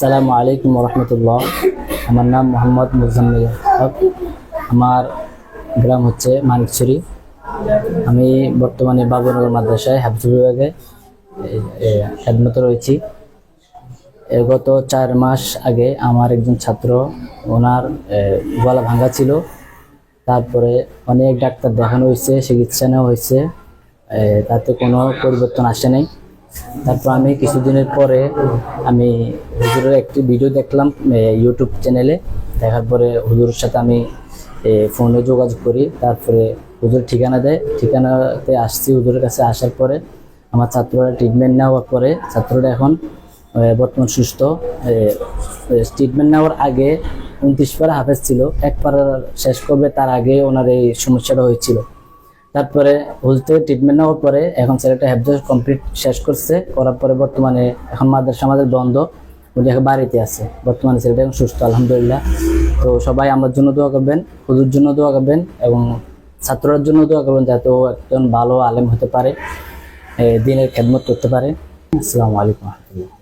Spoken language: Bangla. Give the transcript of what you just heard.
আসসালামু আলাইকুম রহমতুল্লাহ আমার নাম মোহাম্মদ মুজাম্মিল হক। আমার গ্রাম হচ্ছে মানিকছড়ি। আমি বর্তমানে বাবুনগর মাদ্রাসায় হাফজু বিভাগে খেদমত রয়েছি। গত চার মাস আগে আমার একজন ছাত্র ওনার গলা ভাঙা ছিল। তারপরে অনেক ডাক্তার দেখানো হয়েছে, চিকিৎসা নেওয়া হয়েছে। তাতে কোনো পরিবর্তন আসে নাই। তারপর আমি কিছুদিনের পরে আমি হুজুরের একটি ভিডিও দেখলাম ইউটিউব চ্যানেলে দেখার পরে হুজুরের সাথে আমি ফোনে যোগাযোগ করি। তারপরে হুজুর ঠিকানা দেয়। ঠিকানাতে আসছি হুজুরের কাছে আসার পরে। আমার ছাত্ররা ট্রিটমেন্ট নেওয়ার পরে, ছাত্ররা এখন বর্তমান সুস্থ। ট্রিটমেন্ট নেওয়ার আগে উনত্রিশ পারা হাফেজ ছিল। এক পারা শেষ করবে, তার আগে ওনার এই সমস্যাটা হয়েছিল। তারপরে হুল থেকে ট্রিটমেন্ট নেওয়ার পরে এখন ছেলেটা হ্যাবজ কমপ্লিট শেষ করছে, করার পরে বর্তমানে এখন মাদ্রাসা আমাদের বন্ধ উনি এখন বাড়িতে আছে। বর্তমানে ছেলেটা এখন সুস্থ, আলহামদুলিল্লাহ। তো সবাই আমার জন্য দোয়া করবেন, হুজুর জন্য দোয়া করবেন এবং ছাত্রদের জন্য দোয়া করবেন যাতে ও একজন ভালো আলেম হতে পারে দিনের খেদমত করতে পারে। আসসালামু আলাইকুম। রহমতুল্লাহ